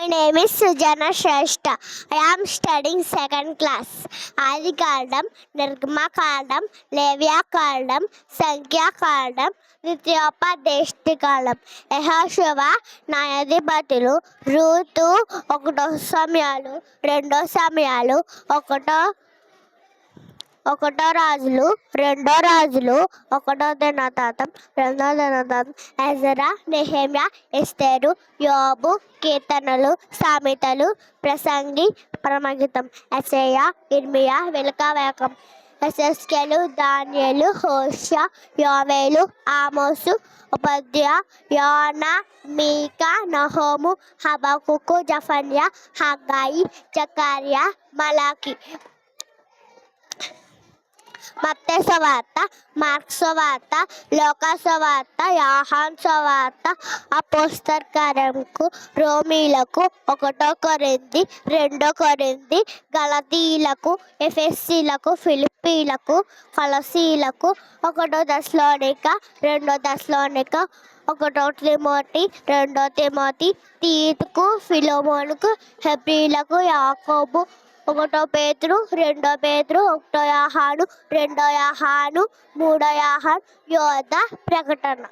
My name is Sujana Shrestha. I am studying second class. ఆది కాండం నిర్గమ కాండం లేవ్యా కాండం సంఖ్యా కాండం ద్వితీయోపదేష్టి కాండం యహోశివ న్యాయాధిపతులు రూతు ఒకటో సమయాలు రెండో సమయాలు ఒకటో ఒకటో రాజులు రెండో రాజులు ఒకటో దినతాతం రెండో దినతాతం ఎజరా నెహేమ్యా ఎస్తేరు యోబు కీర్తనలు సామెతలు ప్రసంగి పరమగీతం ఎసయ ఇర్మియా వెలకవేకం ఎసెస్కెలు ధాన్యలు హోష యోవేలు ఆమోసు ఉపద్య యోన మీకా నహోము హబకుకు జఫన్యా హగాయి జకారియా మలాకి. మత్తే మార్క్సవార్త లోకాసవార్త సువార్త అపోస్తకరంకు అపోస్తర్ రోమీలకు ఒకటో కొరింది రెండో కొరింది గలతీలకు ఎఫెస్సీలకు ఫిలిప్పీలకు ఫలసీలకు ఒకటో దశలోనిక రెండో దశలోనిక ఒకటో తిమోతి రెండో తిమోతి తీతుకు ఫిలోమోనుకు హెబ్రీలకు యాకోబు ఒకటో పేతురు రెండో పేతురు ఒకటో యాహాను రెండో యాహాను మూడో యాహాను యోధ ప్రకటన.